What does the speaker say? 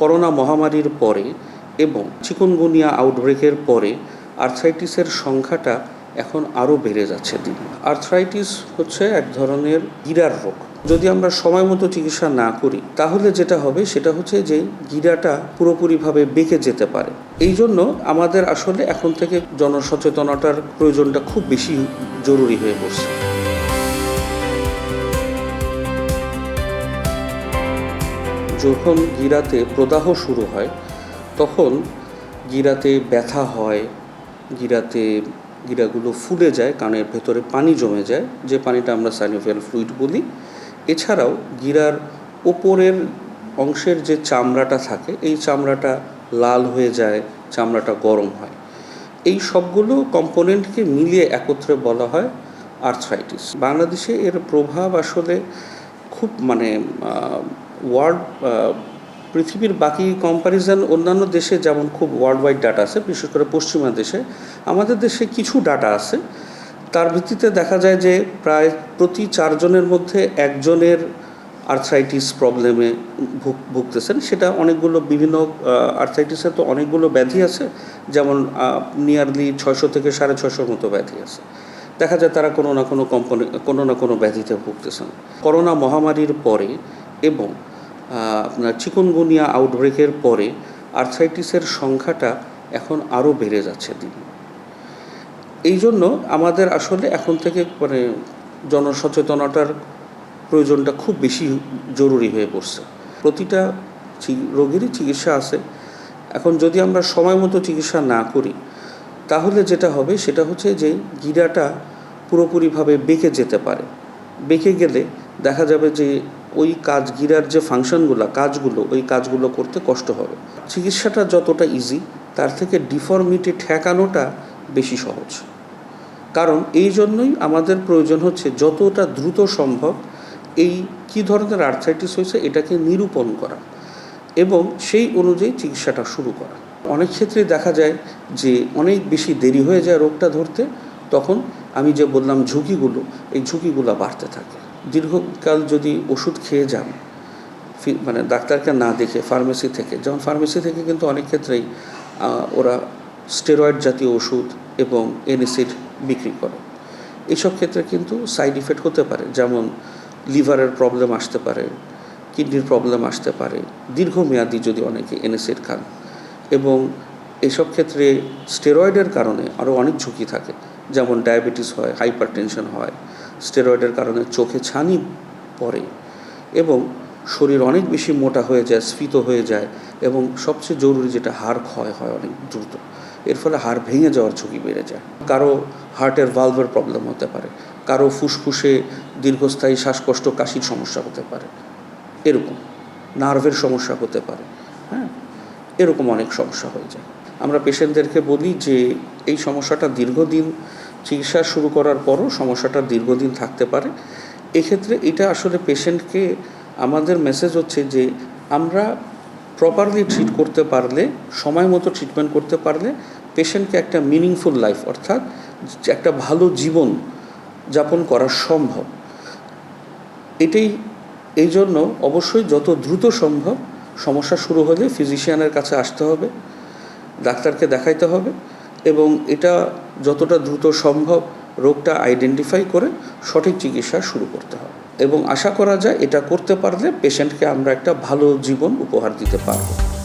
Corona মহামারীর পরে এবং চিকুনগুনিয়া আউটব্রেকের পরে আর্থ্রাইটিসের সংখ্যাটা এখন আরও বেড়ে যাচ্ছে দিন। আর্থ্রাইটিস হচ্ছে এক ধরনের গিরার রোগ। যদি আমরা সময় মতো চিকিৎসা না করি, তাহলে যেটা হবে সেটা হচ্ছে যে গিরাটা পুরোপুরিভাবে বেঁকে যেতে পারে। এই জন্য আমাদের আসলে এখন থেকে জনসচেতনতার প্রয়োজনটা খুব বেশি জরুরি হয়ে পড়ছে। যখন গিরাতে প্রদাহ শুরু হয়, তখন গিরাতে ব্যথা হয়, গিরাতে গিরাগুলো ফুলে যায়, কানের ভেতরে পানি জমে যায়, যে পানিটা আমরা সাইনোফিয়াল ফ্লুইড বলি। এছাড়াও গিরার ওপরের অংশের যে চামড়াটা থাকে, এই চামড়াটা লাল হয়ে যায়, চামড়াটা গরম হয়। এই সবগুলো কম্পোনেন্টকে মিলিয়ে একত্রে বলা হয় আর্থ্রাইটিস। বাংলাদেশে এর প্রভাব আসলে খুব মানে ওয়ার্ল্ড পৃথিবীর বাকি কম্প্যারিজন অন্যান্য দেশে যেমন খুব ওয়ার্ল্ড ওয়াইড ডাটা আছে, বিশেষ করে পশ্চিমা দেশে, আমাদের দেশে কিছু ডাটা আছে। তার ভিত্তিতে দেখা যায় যে প্রায় প্রতি চারজনের মধ্যে একজনের আর্থ্রাইটিস প্রবলেমে ভুগ, ভুগতেছেন। সেটা অনেকগুলো বিভিন্ন আর্থ্রাইটিসের তো অনেকগুলো ব্যাধি আছে। যেমন নিয়ারলি ছয়শো থেকে সাড়ে ছশোর মতো ব্যাধি আছে। দেখা যায় তারা কোনো না কোনো কোম্পানি কোনো না কোনো ব্যাধিতে ভুগতেছেন। করোনা মহামারীর পরে এবং আপনার চিকনগুনিয়া আউটব্রেকের পরে আর্থ্রাইটিসের সংখ্যাটা এখন আরও বেড়ে যাচ্ছে দিন। এই জন্য আমাদের আসলে এখন থেকে মানে জনসচেতনতার প্রয়োজনটা খুব বেশি জরুরি হয়ে পড়ছে। প্রতিটা রোগেরই চিকিৎসা আছে। এখন যদি আমরা সময় মতো চিকিৎসা না করি, তাহলে যেটা হবে সেটা হচ্ছে যে গিরাটা পুরোপুরিভাবে বেঁকে যেতে পারে। বেঁকে গেলে দেখা যাবে যে ওই কাজ গিরার যে ফাংশনগুলো, কাজগুলো, ওই কাজগুলো করতে কষ্ট হবে। চিকিৎসাটা যতটা ইজি তার থেকে ডিফর্মিটি ঠেকানোটা বেশি সহজ। কারণ এই জন্যই আমাদের প্রয়োজন হচ্ছে যতটা দ্রুত সম্ভব এই কী ধরনের আর্থ্রাইটিস হয়েছে এটাকে নিরূপণ করা এবং সেই অনুযায়ী চিকিৎসাটা শুরু করা। অনেক ক্ষেত্রে দেখা যায় যে অনেক বেশি দেরি হয়ে যায় রোগটা ধরতে, তখন আমি যে বললাম ঝুঁকিগুলো, এই ঝুঁকিগুলো বাড়তে থাকে। দীর্ঘকাল যদি ওষুধ খেয়ে যান মানে ডাক্তারকে না দেখে ফার্মেসি থেকে যেমন ফার্মেসি থেকে কিন্তু অনেক ক্ষেত্রেই ওরা স্টেরয়েড জাতীয় ওষুধ এবং এনএসিড বিক্রি করে। এইসব ক্ষেত্রে কিন্তু সাইড ইফেক্ট হতে পারে, যেমন লিভারের প্রবলেম আসতে পারে, কিডনির প্রবলেম আসতে পারে, দীর্ঘমেয়াদী যদি অনেকে এনএসিড খান। এবং এসব ক্ষেত্রে স্টেরয়েডের কারণে আরও অনেক ঝুঁকি থাকে। যেমন ডায়াবেটিস হয় হাইপার টেনশন হয়, স্টেরয়েডের কারণে চোখে ছানি পড়ে এবং শরীর অনেক বেশি মোটা হয়ে যায়, স্ফীত হয়ে যায় এবং সবচেয়ে জরুরি যেটা হাড় ক্ষয় হয় অনেক দ্রুত, এর ফলে হাড় ভেঙে যাওয়ার ঝুঁকি বেড়ে যায়। কারও হার্টের ভালভের প্রবলেম হতে পারে, কারও ফুসফুসে দীর্ঘস্থায়ী শ্বাসকষ্ট, কাশির সমস্যা হতে পারে, এরকম, নার্ভের সমস্যা হতে পারে হ্যাঁ এরকম অনেক সমস্যা হয়ে যায়। আমরা পেশেন্টদেরকে বলি যে এই সমস্যাটা দীর্ঘদিন চিকিৎসা শুরু করার পরও সমস্যাটা দীর্ঘদিন থাকতে পারে। এক্ষেত্রে এটা আসলে পেশেন্টকে আমাদের মেসেজ হচ্ছে যে আমরা প্রপারলি ট্রিট করতে পারলে, সময় মতো ট্রিটমেন্ট করতে পারলে পেশেন্টকে একটা মিনিংফুল লাইফ অর্থাৎ একটা ভালো জীবন যাপন করা সম্ভব। এটাই এই জন্য অবশ্যই যত দ্রুত সম্ভব সমস্যা শুরু হলে ফিজিশিয়ানের কাছে আসতে হবে। ডাক্তারকে দেখাইতে হবে এবং এটা যতটা দ্রুত সম্ভব রোগটা আইডেন্টিফাই করে সঠিক চিকিৎসা শুরু করতে হবে। এবং আশা করা যায় এটা করতে পারলে পেশেন্টকে আমরা একটা ভালো জীবন উপহার দিতে পারব।